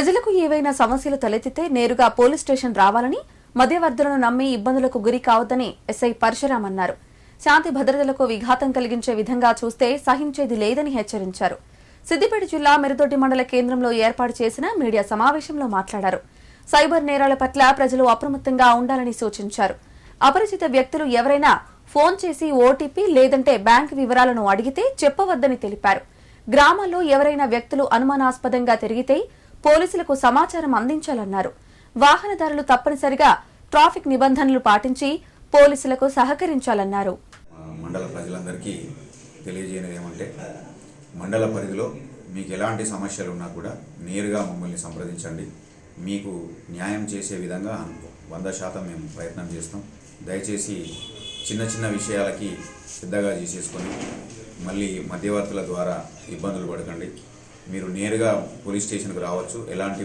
ప్రజలకు ఏవైనా సమస్యలు తలెత్తితే నేరుగా పోలీస్ స్టేషన్ రావాలని మధ్యవర్తులను నమ్మి ఇబ్బందులకు గురి కావద్దని ఎస్ఐ పరశురాం అన్నారు. శాంతి భద్రతలకు విఘాతం కలిగించే విధంగా చూస్తే సహించేది లేదని హెచ్చరించారు. సిద్దిపేట జిల్లా మెరుదొడ్డి మండల కేంద్రంలో ఏర్పాటు చేసిన మీడియా సమావేశంలో మాట్లాడారు. సైబర్ నేరాల పట్ల ప్రజలు అప్రమత్తంగా ఉండాలని సూచించారు. అపరిచిత వ్యక్తులు ఎవరైనా ఫోన్ చేసి ఓటీపీ లేదంటే బ్యాంక్ వివరాలను అడిగితే చెప్పవద్దని తెలిపారు. గ్రామాల్లో ఎవరైనా వ్యక్తులు అనుమానాస్పదంగా తిరిగితే పోలీసులకు సమాచారం అందించాలన్నారు. వాహనదారులు తప్పనిసరిగా ట్రాఫిక్ నిబంధనలు పాటించి పోలీసులకు సహకరించాలన్నారు. మండల ప్రజలందరికీ తెలియజేయడం ఏమంటే మండల పరిధిలో మీకు ఎలాంటి సమస్యలు ఉన్నా కూడా నేరుగా మమ్మల్ని సంప్రదించండి. మీకు న్యాయం చేసే విధంగా వంద శాతం మేము ప్రయత్నం చేస్తాం. దయచేసి చిన్న చిన్న విషయాలకి పెద్దగా చేసేసుకొని మళ్ళీ మధ్యవర్తుల ద్వారా ఇబ్బందులు పడకండి. మీరు నేరుగా పోలీస్ స్టేషన్కి రావచ్చు. ఎలాంటి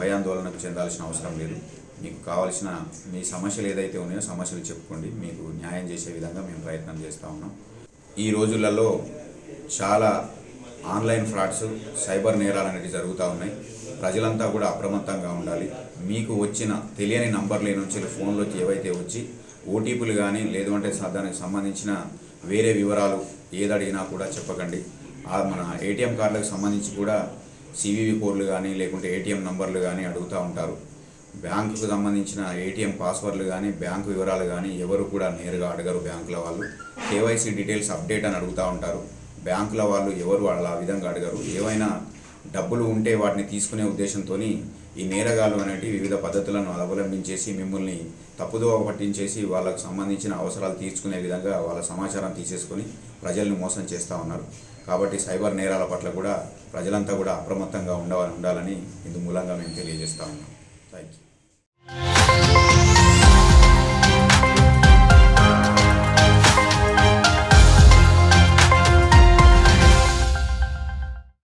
భయాందోళనకు చెందాల్సిన అవసరం లేదు. మీకు కావాల్సిన మీ సమస్యలు ఏదైతే ఉన్నాయో సమస్యలు చెప్పుకోండి. మీకు న్యాయం చేసే విధంగా మేము ప్రయత్నం చేస్తూ ఉన్నాం. ఈ రోజులలో చాలా ఆన్లైన్ ఫ్రాడ్స్ సైబర్ నేరాలు అనేవి జరుగుతూ ఉన్నాయి. ప్రజలంతా కూడా అప్రమత్తంగా ఉండాలి. మీకు వచ్చిన తెలియని నంబర్ల నుంచి ఫోన్లోకి ఏవైతే వచ్చి ఓటీపీలు కానీ లేదు అంటే దానికి సంబంధించిన వేరే వివరాలు ఏది అడిగినా కూడా చెప్పకండి. మన ఏటీఎం కార్డులకు సంబంధించి కూడా సివివి కోడ్లు కానీ లేకుంటే ఏటీఎం నంబర్లు కానీ అడుగుతూ ఉంటారు. బ్యాంకుకు సంబంధించిన ఏటీఎం పాస్వర్డ్లు కానీ బ్యాంకు వివరాలు కానీ ఎవరు కూడా నేరుగా అడగరు బ్యాంకుల వాళ్ళు. కేవైసీ డీటెయిల్స్ అప్డేట్ అని అడుగుతూ ఉంటారు. బ్యాంకుల వాళ్ళు ఎవరు వాళ్ళ ఆ విధంగా అడగరు. ఏవైనా డబ్బులు ఉంటే వాటిని తీసుకునే ఉద్దేశంతో ఈ నేరగాళ్ళు అనేటి వివిధ పద్ధతులను అవలంబించేసి మిమ్మల్ని తప్పుదోవ పట్టించేసి వాళ్ళకు సంబంధించిన అవసరాలు తీర్చుకునే విధంగా వాళ్ళ సమాచారం తీసేసుకొని ప్రజల్ని మోసం చేస్తూ ఉన్నారు. కాబట్టి సైబర్ నేరాల పట్ల కూడా ప్రజలంతా కూడా అప్రమత్తంగా ఉండాలని ఉండాలని ఇందు మూలంగా మేము తెలియజేస్తా ఉన్నాం. Thank you